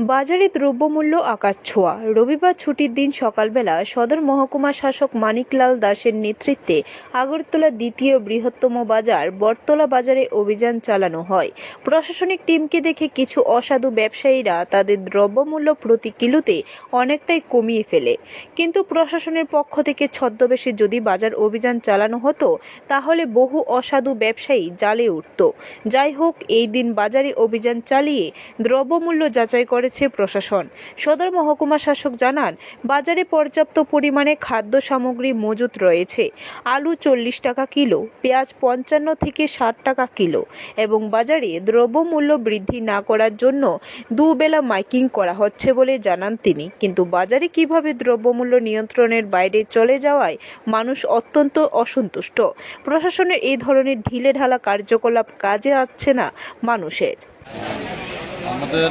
বাজারে দ্রব্যমূল্য আকাশ ছোঁয়া। রবিবার ছুটির দিন সকালবেলা সদর মহকুমা শাসক মানিকলাল দাসের নেতৃত্বে আগরতলা দ্বিতীয় বৃহত্তম বাজার বটতলা বাজারে অভিযান চালানো হয়। প্রশাসনিক টিমকে দেখে কিছু অসাধু ব্যবসায়ীরা তাদের দ্রব্যমূল্য প্রতি কিলোতে অনেকটাই কমিয়ে ফেলে। কিন্তু প্রশাসনের পক্ষ থেকে ছদ্মবেশে যদি বাজার অভিযান চালানো হতো, তাহলে বহু অসাধু ব্যবসায়ী জালে উঠত। যাই হোক, এই দিন বাজারে অভিযান চালিয়ে দ্রব্যমূল্য যাচাই করেছে প্রশাসন। সদর মহকুমা শাসক জানান, বাজারে পর্যাপ্ত পরিমাণে খাদ্য সামগ্রী মজুত রয়েছে। আলু চল্লিশ টাকা কিলো, পেঁয়াজ পঞ্চান্ন থেকে ষাট টাকা কিলো এবং বাজারে দ্রব্যমূল্য বৃদ্ধি না করার জন্য দুবেলা মাইকিং করা হচ্ছে বলে জানান তিনি। কিন্তু বাজারে কীভাবে দ্রব্যমূল্য নিয়ন্ত্রণের বাইরে চলে যাওয়ায় মানুষ অত্যন্ত অসন্তুষ্ট। প্রশাসনের এই ধরনের ঢিলে ঢালা কার্যকলাপ কাজে আসছে না মানুষের। আমাদের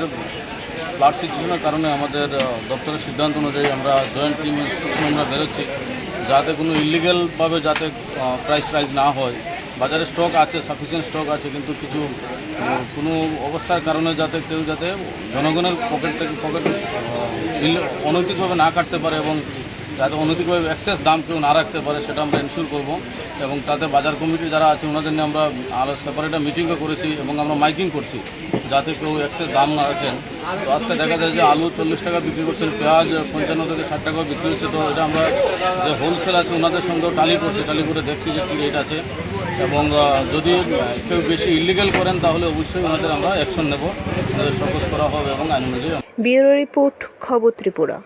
ফ্লাড সিচুয়েশনের কারণে আমাদের দপ্তরের সিদ্ধান্ত অনুযায়ী আমরা জয়েন্ট টিম ইনস্ট্রাকশন আমরা বেরোচ্ছি। যাতে কোনো ইলিগ্যালভাবে যাতে প্রাইস রাইজ না হয়। বাজারে স্টক আছে সাফিসিয়েন্ট স্টক আছে, কিন্তু কিছু কোনো অবস্থার কারণে যাতে কেউ যাতে জনগণের পকেট থেকে পকেট অনৈতিকভাবে না কাটতে পারে এবং যাতে অনৈতিকভাবে অ্যাক্সেস দাম কেউ না রাখতে পারে, সেটা আমরা এনশিওর করব। এবং তাতে বাজার কমিটি যারা আছে, ওনাদের নিয়ে আমরা সেপারেট মিটিংও করেছি এবং আমরা মাইকিং করছি, যাতে কেউ অ্যাক্সেস দাম না রাখেন। তো আজকে দেখা যায় যে আলু চল্লিশ টাকা বিক্রি করছেন পেঁয়াজ পঞ্চান্ন থেকে ষাট টাকা বিক্রি হচ্ছে। তো এটা আমরা যে হোলসেল আছে, ওনাদের সঙ্গেও টালি করছি টালি করে দেখছি যে কী রেট আছে। এবং যদি কেউ বেশি ইলিগেল করেন, তাহলে অবশ্যই ওনাদের আমরা অ্যাকশন নেব। ওনাদের সকোজ করা হবে এবং আইন অনুযায়ী রিপোর্ট, খবর ত্রিপুরা।